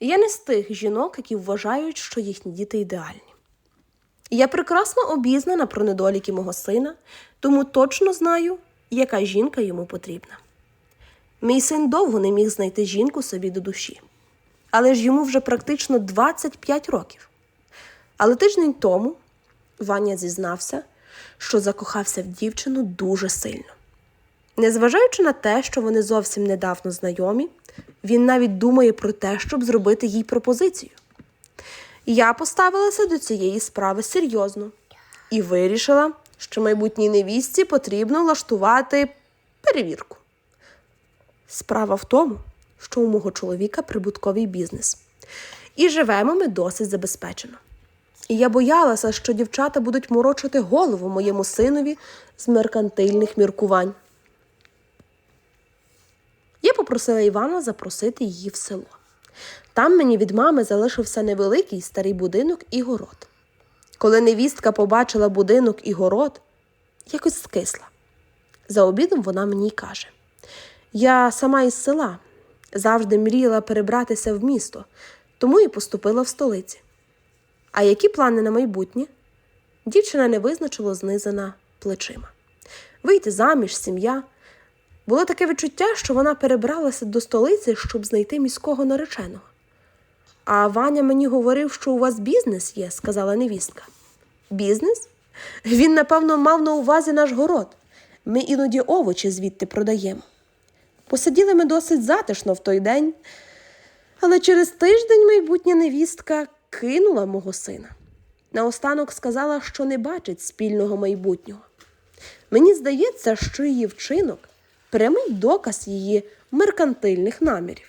Я не з тих жінок, які вважають, що їхні діти ідеальні. Я прекрасно обізнана про недоліки мого сина, тому точно знаю, яка жінка йому потрібна. Мій син довго не міг знайти жінку собі до душі, але ж йому вже практично 25 років. Але тиждень тому Ваня зізнався, що закохався в дівчину дуже сильно. Незважаючи на те, що вони зовсім недавно знайомі, він навіть думає про те, щоб зробити їй пропозицію. Я поставилася до цієї справи серйозно і вирішила, що майбутній невістці потрібно влаштувати перевірку. Справа в тому, що у мого чоловіка прибутковий бізнес, і живемо ми досить забезпечено. І я боялася, що дівчата будуть морочити голову моєму синові з меркантильних міркувань. Попросила Івана запросити її в село. Там мені від мами залишився невеликий старий будинок і город. Коли невістка побачила будинок і город, якось скисла. За обідом вона мені каже: Я сама із села, завжди мріяла перебратися в місто, тому і поступила в столиці. А які плани на майбутнє? Дівчина невизначило знизана плечима. Вийти заміж, сім'я. Було таке відчуття, що вона перебралася до столиці, щоб знайти міського нареченого. А Ваня мені говорив, що у вас бізнес є, сказала невістка. Бізнес? Він, напевно, мав на увазі наш город. Ми іноді овочі звідти продаємо. Посиділи ми досить затишно в той день, але через тиждень майбутня невістка кинула мого сина. Наостанок сказала, що не бачить спільного майбутнього. Мені здається, що її вчинок прямий доказ її меркантильних намірів.